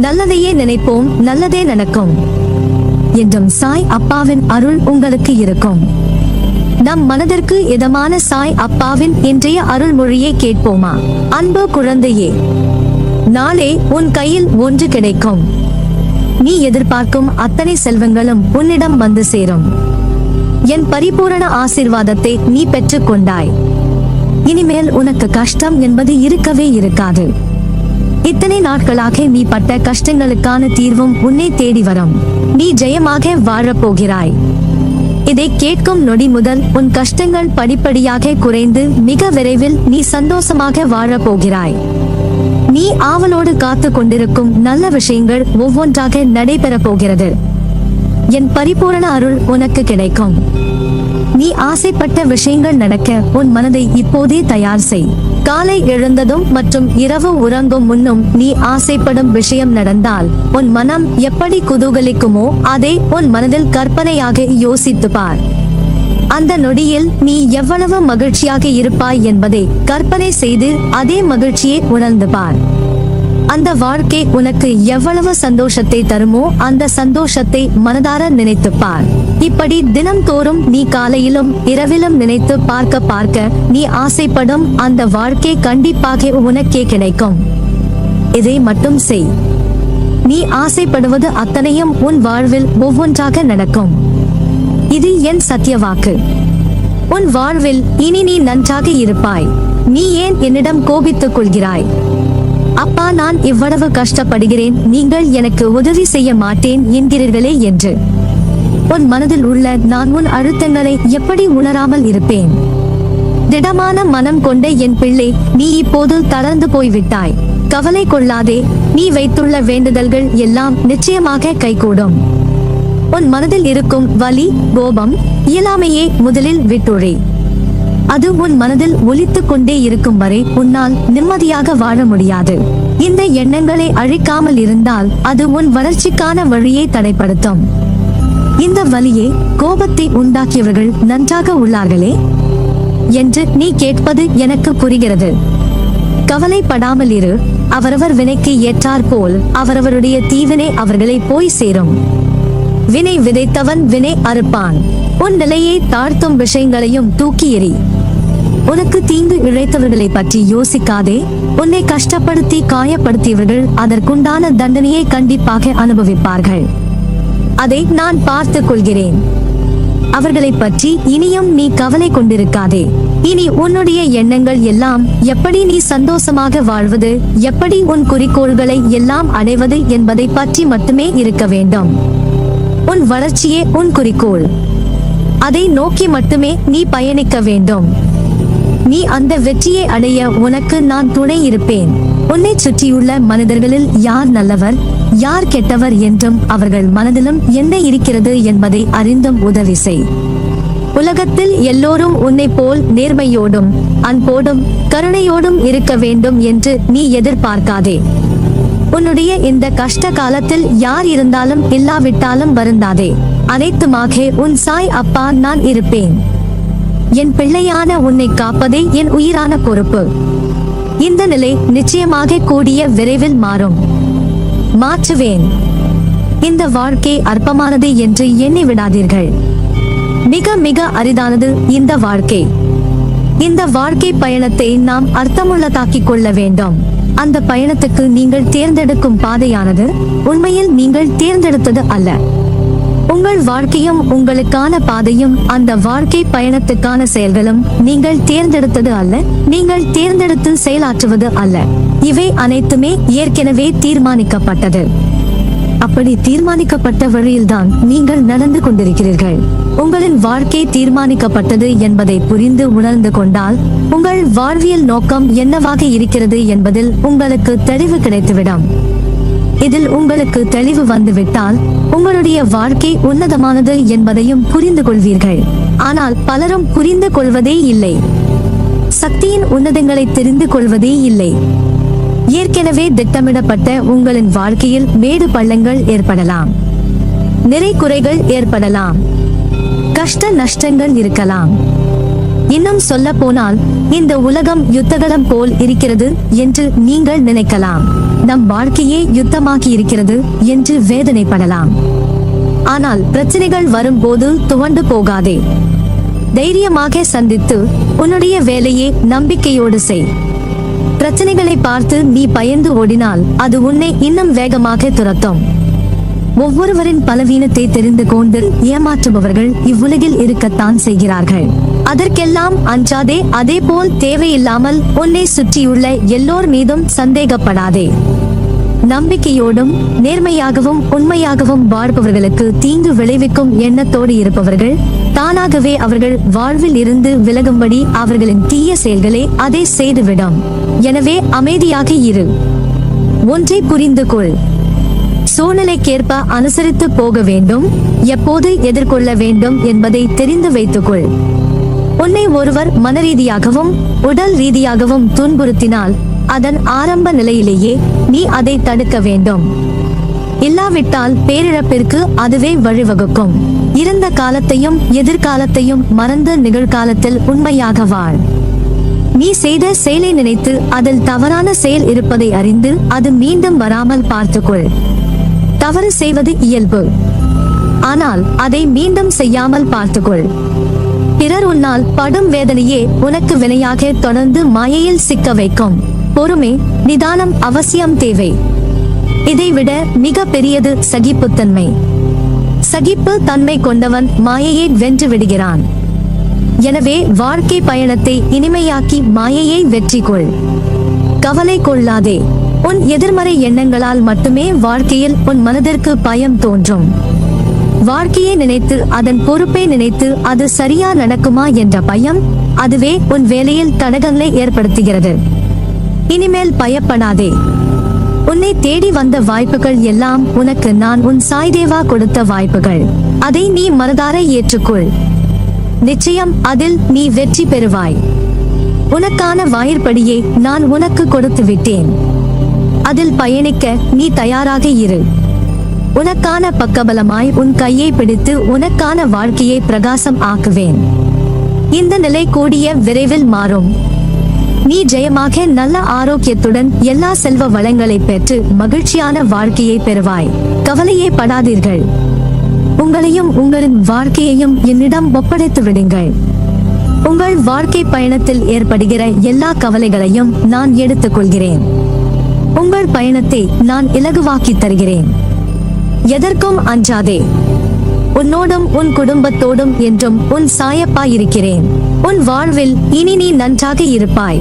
நல்லதையே நினைப்போம் நல்லதே நடக்கும். என்றும் சாய் அப்பாவின் அருள் உங்களுக்கு இருக்கும். நம் மனதிற்கு இதமான சாய் அப்பாவின் இன்றைய அருள்மொழியை கேட்போமா? அன்பு குழந்தையே நாளே உன் கையில் ஒன்று கிடைக்கும். நீ எதிர்பார்க்கும் அத்தனை செல்வங்களும் உன்னிடம் வந்து சேரும். என் பரிபூரண ஆசீர்வாதத்தை நீ பெற்றுக் கொண்டாய். இனிமேல் உனக்கு கஷ்டம் என்பது இருக்கவே இருக்காது. இத்தனை நாட்களாக நீ பட்ட கஷ்டங்களுக்கான தீர்வும் உன்னை தேடி வரும். நீ ஜெயமாக வாழப்போகிறாய். இதை கேட்கும் நொடி முதல் உன் கஷ்டங்கள் படிப்படியாக குறைந்து மிக விரைவில் நீ சந்தோஷமாக வாழப் போகிறாய் நீ ஆவலோடு காத்து கொண்டிருக்கும் நல்ல விஷயங்கள் ஒவ்வொன்றாக நடைபெறப் போகிறது. என் பரிபூரண அருள் உனக்கு கிடைக்கும். நீ ஆசைப்பட்ட விஷயங்கள் நடக்க உன் மனதை இப்போதே தயார் செய். காலை எழுந்ததும் மற்றும் இரவு உறங்கும் முன்னும் நீ ஆசைப்படும் விஷயம் நடந்தால் உன் மனம் எப்படி குதூகலிக்குமோ அதை உன் மனதில் கற்பனையாக யோசித்து பார். அந்த நொடியில் நீ எவ்வளவு மகிழ்ச்சியாக இருப்பாய் என்பதை கற்பனை செய்து அதே மகிழ்ச்சியை உணர்ந்து பார். அந்த வாழ்க்கை உனக்கு எவ்வளவு சந்தோஷத்தை தருமோ அந்த சந்தோஷத்தை மனதார நினைத்து பார். இப்படி தினம்தோறும் நீ காலையிலும் இரவிலும் நினைத்து பார்க்க பார்க்க நீ ஆசைப்படும் அந்த வாழ்க்கை கண்டிப்பாக உனக்கே கிடைக்கும். இதை மட்டும் செய். நீ ஆசைப்படுவது அத்தனையும் உன் வாழ்வில் ஒவ்வொன்றாக நடக்கும். இது என் சத்திய வாக்கு உன் வாழ்வில் இனி நீ நன்றாக இருப்பாய். நீ ஏன் என்னிடம் கோபித்துக் கொள்கிறாய்? அப்பா நான் இவ்வளவு கஷ்டப்படுகிறேன். நீங்கள் எனக்கு உதவி செய்ய மாட்டேன் என்கிறீர்களே என்று. உன் மனதில் உள்ள நான் உன் அழுத்தங்களை எப்படி உணராமல் இருப்பேன்? திடமான மனம் கொண்ட என் பிள்ளை நீ இப்போது தளர்ந்து போய்விட்டாய். கவலை கொள்ளாதே நீ வைத்துள்ள வேண்டுதல்கள் எல்லாம் நிச்சயமாக கைகூடும். உன் மனதில் இருக்கும் வலி கோபம் இயலாமையே முதலில் விட்டுழே. அது உன் மனதில் ஒலித்துக் கொண்டே இருக்கும் வரை உன்னால் நிம்மதியாக வாழ முடியாது. இந்த எண்ணங்களை அழிக்காமல் இருந்தால் அது உன் வளர்ச்சிக்கான வழியை தடைப்படுத்தும். இந்த வலியை கோபத்தை உண்டாக்கியவர்கள் நன்றாக உள்ளார்களே? என்று நீ கேட்பது எனக்கு புரிகிறது. கவலைப்படாமல் இரு. அவரவர் வினைக்கு ஏற்றார் போல் அவரவருடைய தீவினை அவர்களை போய் சேரும். வினை விதைத்தவன் வினை அறுப்பான். உன் நிலையை தாழ்த்தும் விஷயங்களையும் தூக்கி எறி. உனக்கு தீங்கு இழைத்தவர்களை பற்றி யோசிக்காதே. உன்னை கஷ்டப்படுத்தி காயப்படுத்தியவர்கள் அதற்குண்டான தண்டனையை கண்டிப்பாக அனுபவிப்பார்கள். அதை நான் பார்த்துக் கொள்கிறேன். அவர்களை பற்றி இனியும் நீ கவலை கொண்டிருக்காதே. இனி உன்னுடைய எண்ணங்கள் எல்லாம் எப்படி நீ சந்தோஷமாக வாழ்வது எப்படி உன் குறிக்கோள்களை எல்லாம் அடைவது என்பதை பற்றி மட்டுமே இருக்க வேண்டும். உன் வளர்ச்சியே உன் குறிக்கோள். அதை நோக்கி மட்டுமே நீ பயணிக்க வேண்டும். நீ அந்த வெற்றியை அடைய உனக்கு நான் துணை இருப்பேன். உன்னை சுற்றியுள்ள மனிதர்களில் யார் நல்லவர்? யார் கெட்டவர் என்றும் அவர்கள் மனதிலும் என்ன இருக்கிறது என்பதை அறிந்தும் உதவி செய். உலகத்தில் எல்லோரும் உன்னை போல் நேர்மையோடும் அன்போடும் கருணையோடும் இருக்க வேண்டும் என்று நீ எதிர்பார்க்காதே. உன்னுடைய இந்த கஷ்ட காலத்தில் யார் இருந்தாலும் இல்லாவிட்டாலும் வருந்தாதே. அனைத்துமாக உன் சாய் அப்பா நான் இருப்பேன். என் பிள்ளையான உன்னை காப்பதே என் உயிரான பொறுப்பு. இந்த நிலை நிச்சயமாக கூடிய விரைவில் மாறும். மாற்றுவேன். இந்த வாழ்க்கை அற்பமானது என்று எண்ணி விடாதீர்கள். மிக மிக அரிதானது இந்த வாழ்க்கை. இந்த வாழ்க்கை பயணத்தை நாம் அர்த்தமுள்ளதாக்கிக் கொள்ள வேண்டும். அந்த பயணத்துக்கு நீங்கள் தேர்ந்தெடுக்கும் பாதையானது உண்மையில் நீங்கள் தேர்ந்தெடுத்தது அல்ல. உங்கள் வாழ்க்கையும் உங்களுக்கான பாதையும் அந்த வாழ்க்கை பயணத்துக்கான செயல்களும் நீங்கள் தேர்ந்தெடுத்தது அல்ல. நீங்கள் தேர்ந்தெடுத்து செயலாற்றுவது அல்ல. இவை அனைத்துமே ஏற்கனவே தீர்மானிக்கப்பட்டது. அப்படி தீர்மானிக்கப்பட்ட வழியில்தான் நீங்கள் நடந்து கொண்டிருக்கிறீர்கள். உங்களின் வாழ்க்கை தீர்மானிக்கப்பட்டது என்பதை புரிந்து உணர்ந்து கொண்டால் உங்கள் வாழ்வியல் நோக்கம் என்னவாக இருக்கிறது என்பதில் உங்களுக்கு தெளிவு கிடைத்துவிடும். இதில் உங்களுக்கு தெளிவு வந்துவிட்டால் உங்களுடைய வாழ்க்கை உன்னதமானது என்பதையும் புரிந்து கொள்வீர்கள். ஆனால் பலரும் புரிந்து கொள்வதே இல்லை. சக்தியின் உன்னதங்களை தெரிந்து கொள்வதே இல்லை. ஏற்கனவே திட்டமிடப்பட்ட உங்களின் வாழ்க்கையில் மேடு பள்ளங்கள் ஏற்படலாம். நிறை குறைகள் ஏற்படலாம். கஷ்ட நஷ்டங்கள் இருக்கலாம். இன்னும் சொல்ல போனால் இந்த உலகம் யுத்தகலம் போல் இருக்கிறது என்று நீங்கள் நினைக்கலாம். நம் வாழ்க்கையே யுத்தமாகி இருக்கிறது என்று வேதனைப்படலாம். ஆனால் பிரச்சனைகள் வரும்போது துவண்டு போகாதே. தைரியமாக சந்தித்து உன்னுடைய வேலையை நம்பிக்கையோடு செய். பிரச்சனைகளை பார்த்து நீ பயந்து ஓடினால் அது உன்னை இன்னும் வேகமாக துரத்தும். ஒவ்வொருவரின் பலவீனத்தை தெரிந்து கொண்டு ஏமாற்றுபவர்கள் இவ்வுலகில் இருக்கத்தான் செய்கிறார்கள். அதற்கெல்லாம் அஞ்சாதே அதேபோல் தேவையில்லாமல் உன்னை சுற்றியுள்ள எல்லோர் மீதும் சந்தேகப்படாதே. நம்பிக்கையோடும் நேர்மையாகவும் உண்மையாகவும் வாழ்பவர்களுக்கு தீங்கு விளைவிக்கும் எண்ணத்தோடு இருப்பவர்கள் தானாகவே அவர்கள் வாழ்வில் இருந்து விலகும்படி அவர்களின் தீய செயல்களை அதை செய்துவிடும். எனவே அமைதியாக இரு. ஒன்றை புரிந்து கொள். சூழ்நிலைக்கேற்ப அனுசரித்து போக வேண்டும். எப்போது எதிர்கொள்ள வேண்டும் என்பதை தெரிந்து வைத்துக்கொள். உன்னை ஒருவர் மனரீதியாகவும் உடல் ரீதியாகவும் துன்புறுத்தினால் அதன் ஆரம்ப நிலையிலேயே நீ அதை தடுக்க வேண்டும். இல்லாவிட்டால் பேரிழப்பிற்கு அதுவே வழிவகுக்கும். இருந்த காலத்தையும் எதிர்காலத்தையும் மறந்து நிகழ்காலத்தில் உண்மையாக வாழ். நீ செய்த செயலை நினைத்து அதில் தவறான செயல் இருப்பதை அறிந்து அது மீண்டும் வராமல் பார்த்துக்கொள். தவறு செய்வது இயல்பு. ஆனால் அதை மீண்டும் செய்யாமல் பார்த்துக்கொள். பிறர் உன்னால் படும் வேதனையே உனக்கு வினையாக தொடர்ந்து மாயையில் சிக்க வைக்கும். பொறுமை நிதானம் அவசியம் தேவை. இதைவிட மிக பெரியது சகிப்புத்தன்மை. சகிப்பு தன்மை கொண்டவன் மாயையை வென்று விடுகிறான். எனவே வாழ்க்கை பயணத்தை இனிமையாக்கி மாயையை வெற்றி கொள். கவலை கொள்ளாதே. உன் எதிர்மறை எண்ணங்களால் மட்டுமே வாழ்க்கையில் உன் மனதிற்கு பயம் தோன்றும். வாழ்க்கையை நினைத்து அதன் பொறுப்பை நினைத்து அது சரியா நடக்குமா என்ற பயம் அதுவே உன் வேலையில் தடகங்களை ஏற்படுத்துகிறது. இனிமேல் பயப்படாதே. உன்னை தேடி வந்த வாய்ப்புகள் எல்லாம் உனக்கு நான் உன் சாய்தேவா கொடுத்த வாய்ப்புகள். அதை நீ மனதார ஏற்றுக்கொள். நிச்சயம் அதில் நீ வெற்றி பெறுவாய். உனக்கான வாயிற்படியை நான் உனக்கு கொடுத்து விட்டேன். அதில் பயணிக்க நீ தயாராக இரு. உனக்கான பக்கபலமாய் உன் கையை பிடித்து உனக்கான வாழ்க்கையை பிரகாசம் ஆக்குவேன். இந்த நிலை கூடிய விரைவில் மாறும். ஜெயமாக நல்ல ஆரோக்கியத்துடன் எல்லா செல்வ வளங்களை பெற்று மகிழ்ச்சியான வாழ்க்கையை பெறுவாய். கவலையே படாதீர்கள். உங்களையும் உங்களின் வாழ்க்கையையும் என்னிடம் ஒப்படைத்து விடுங்கள். உங்கள் வாழ்க்கை பயணத்தில் ஏற்படுகிற எல்லா கவலைகளையும் நான் எடுத்துக்கொள்கிறேன். உங்கள் பயணத்தை நான் இலகுவாக்கி தருகிறேன். எதற்கும் அஞ்சாதே. உன்னோடும் உன் குடும்பத்தோடும் என்றும் உன் சாயப்பாயிருக்கிறேன் உன் வாழ்வில் இனி நீ நன்றாக இருப்பாய்.